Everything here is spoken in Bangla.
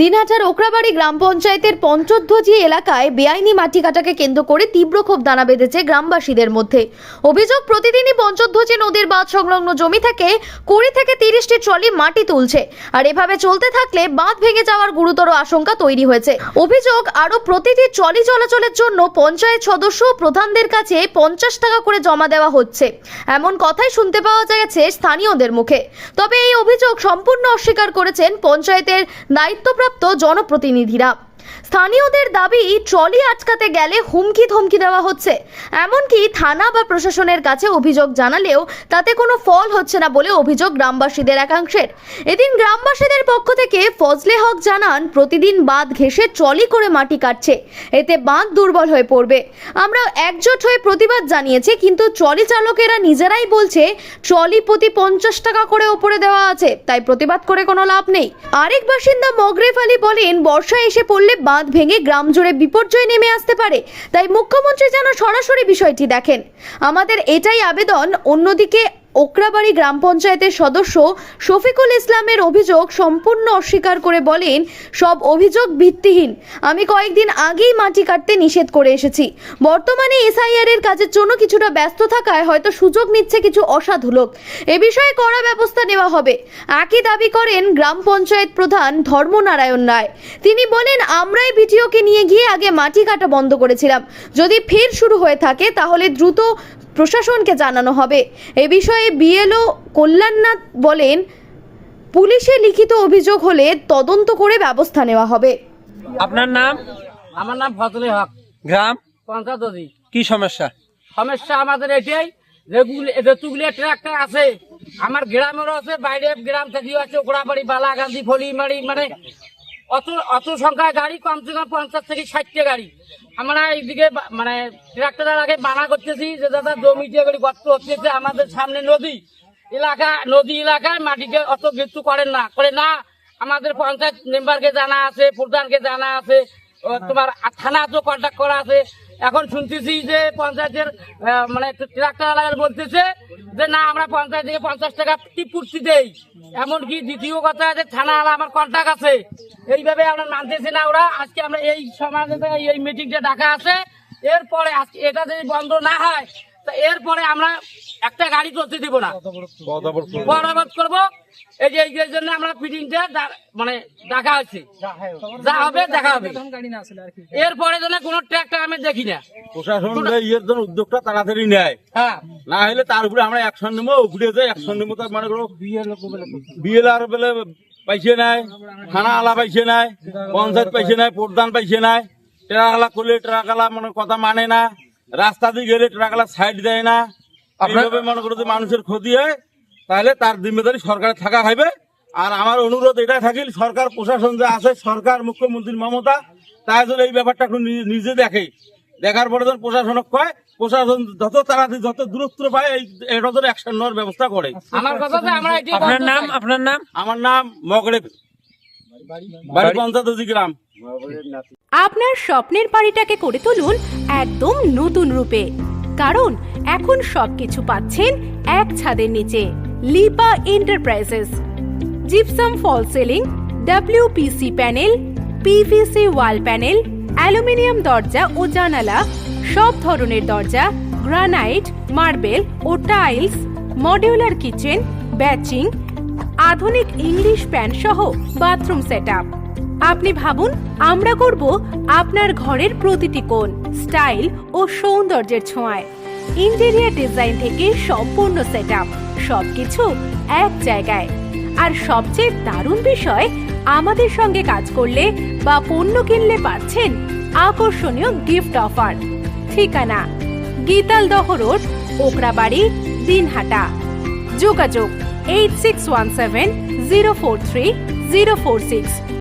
দিনহাটার ওকরাবাড়ি গ্রাম পঞ্চায়েতের পঞ্চধ্বজি এলাকায় বেআইনি মাটি কাটাকে কেন্দ্র করে তীব্র ক্ষোভ দানা বেঁধেছে গ্রামবাসীদের মধ্যে। অভিযোগ, প্রতিদিনই পঞ্চধ্বজি নদীর বাঁধ সংলগ্ন জমি থেকে কুড়ি থেকে তিরিশটি ট্রলি মাটি তুলছে। আর এভাবে চলতে থাকলে বাঁধ ভেঙে যাওয়ার গুরুতর আশঙ্কা তৈরি হয়েছে। অভিযোগ, আরও প্রতিটি ট্রলি চলাচলের জন্য পঞ্চায়েত সদস্য প্রধানদের কাছে পঞ্চাশ টাকা করে জমা দেওয়া হচ্ছে। এমন কথাই শুনতে পাওয়া গেছে স্থানীয়দের মুখে। তবে এই অভিযোগ সম্পূর্ণ অস্বীকার করেছেন পঞ্চায়েতের দায়িত্বপ্রাপ্ত জনপ্রতিনিধিরা। স্থানীয়দের দাবি, ট্রলি আটকাতে গেলে হুমকি ধমকি দেওয়া হচ্ছে। এমনকি থানা বা প্রশাসনের কাছে অভিযোগ জানালেও তাতে কোনো ফল হচ্ছে না বলে অভিযোগ গ্রামবাসীদের একাংশের। এদিন গ্রামবাসীদের পক্ষ থেকে ফজলে হক জানান, প্রতিদিন বাঁধ ঘেঁষে ট্রলি করে মাটি কাটছে। এতে বাঁধ দুর্বল হয়ে পড়বে। আমরা একজোট হয়ে প্রতিবাদ জানিয়েছি, কিন্তু ট্রলি চালকেরা নিজেরাই বলছে, ট্রলি প্রতি পঞ্চাশ টাকা করে ওপরে দেওয়া আছে, তাই প্রতিবাদ করে কোনো লাভ নেই। আরেক বাসিন্দা মগরেফ আলী বলেন বর্ষা এসে পড়লে বাঁধ ভেঙে গ্রাম জুড়ে বিপর্যয় নেমে আসতে পারে। তাই মুখ্যমন্ত্রী যেন সরাসরি বিষয়টি দেখেন। আমাদের এটাই আবেদন, অন্যদিকে ওকরাবাড়ি গ্রাম পঞ্চায়েতের সদস্য শফিকুল ইসলামের অভিযোগ সম্পূর্ণ অস্বীকার করে বলেন, সব অভিযোগ ভিত্তিহীন। আমি কয়েকদিন আগেই মাটি কাটতে নিষেধ করে এসেছি। বর্তমানে এসআইআর এর কাজের জন্য কিছুটা ব্যস্ত থাকায় হয়তো সুযোগ নিচ্ছে কিছু অসাধু লোক। এ বিষয়ে কড়া ব্যবস্থা নেওয়া হবে। একই দাবি করেন গ্রাম পঞ্চায়েত প্রধান ধর্মনারায়ণ রায়। তিনি বলেন, আমরাই বিটিওকে নিয়ে গিয়ে আগে মাটি কাটা বন্ধ করেছিলাম। যদি ফের শুরু হয়ে থাকে, তাহলে দ্রুত প্রশাসনকে জানানো হবে। এ বিষয়ে বিএলও কল্যাণনাথ বলেন পুলিশে লিখিত অভিযোগ হলে তদন্ত করে ব্যবস্থা নেওয়া হবে। আপনার নাম? আমার নাম ফজলে হক। গ্রাম? পঞ্চায়েত কি সমস্যা? সমস্যা আমাদের এটাই যেগুলো ট্রাক্টর আছে আমার গ্রামেরও আছে বাইরে গ্রাম থেকেও আছে ওকড়াবাড়ি বালাগান্ধি ফলিমারি মানে অত অত সংখ্যায় গাড়ি কমসে কম পঞ্চাশ থেকে ষাটটা গাড়ি। আমরা এইদিকে মানে ট্রাক্টরের আগে মানা করতেছি, যে দাদা জমিতে করে গর্ত হচ্ছে, আমাদের সামনে নদী। এলাকা, নদী এলাকায় মাটিকে অত মৃত্যু করেন না। করে না, আমাদের পঞ্চায়েত মেম্বারকে জানা আছে, প্রধানকে জানা আছে তোমার থানা তো কন্ট্যাক্ট করা আছে। এখন শুনতেছি যে পঞ্চায়েতের মানে ট্রাক্টর বলতেছে যে, না, আমরা পঞ্চায়েত থেকে পঞ্চাশ টাকা টিপুর্তি দেই। এমনকি দ্বিতীয় কথা যে, থানা আমার কন্ট্যাক্ট আছে। এইভাবে আমরা মানতেছি না ওরা। আজকে আমরা এই সমাজে এই মিটিংটা ডাকা আছে। এরপরে আজকে এটা যদি বন্ধ না হয় এরপরে আমরা একটা গাড়ি চলতে দিব না। বরাবর করব। এই যে এই জন্য আমরা মিটিংটা মানে ডাকা হচ্ছে যা হবে দেখা হবে। এরপরে যেন কোনো ট্র্যাক্টর আমি দেখি না। প্রশাসন ইয়ের জন্য উদ্যোগটা তাড়াতাড়ি নেয়। হ্যাঁ। না হলে তার উপরে আমরা অ্যাকশন নেব ঘুরে যাই অ্যাকশন নেব তার মানে করো বিএলআর বেলে পাইছে নাই থানা আলা পাইছে নাই পঞ্চায়েত পাইছে নাই প্রধান পাইছে নাই। ট্রাক আলা করলে ট্রাক আলা মানে কথা মানে না। রাস্তা দিয়ে গেলে ট্রাকলা সাইড দেয় না। এইভাবে মনে করো যে মানুষের ক্ষতি হয় তাহলে তার জিম্মেদারি সরকারের থাকা হবে আর আমার অনুরোধ এটা থাকিল সরকার প্রশাসন যে আছে সরকার মুখ্যমন্ত্রী মমতা তাই জন্য এই ব্যাপারটা একটু নিজে দেখে। দেখার পরে যখন প্রশাসনক কয় প্রশাসন যত তাড়াতাড়ি যত দূরত্ব পায় এই এটা ধরে অ্যাকশন নেওয়ার ব্যবস্থা করে। আমার কথা যে আমরা এটি আপনার নাম আপনার নাম? আমার নাম মগরে আপনার স্বপ্নের বাড়িটাকে করে তুলুন একদম নতুন রূপে। কারণ এখন সবকিছু পাচ্ছেন এক ছাদের নিচে, Lipa enterprises. Gypsum false ceiling WPC panel PVC wall panel, aluminium দরজা ও জানালা, সব ধরনের দরজা, গ্রানাইট, মার্বেল ও টাইলস, মডিউলার কিচেন, ব্যাচিং আধুনিক ইংলিশ প্যান সহ বাথরুম সেটআপ। আপনি ভাবুন, আমরা করব আপনার ঘরের প্রতিটি কোণ, স্টাইল ও সৌন্দর্যের ছোঁয়ায়। ইন্টেরিয়ার ডিজাইন থেকে সম্পূর্ণ সেটআপ, সবকিছু এক জায়গায়। আর সবচেয়ে দারুণ বিষয়, আমাদের সঙ্গে কাজ করলে বা পণ্য কিনলে পাচ্ছেন আকর্ষণীয় গিফট অফার। ঠিকানা, গীতালদহ রোড, ওকরাবাড়ি, দিনহাটা। যোগাযোগ eight six one seven zero four three zero four six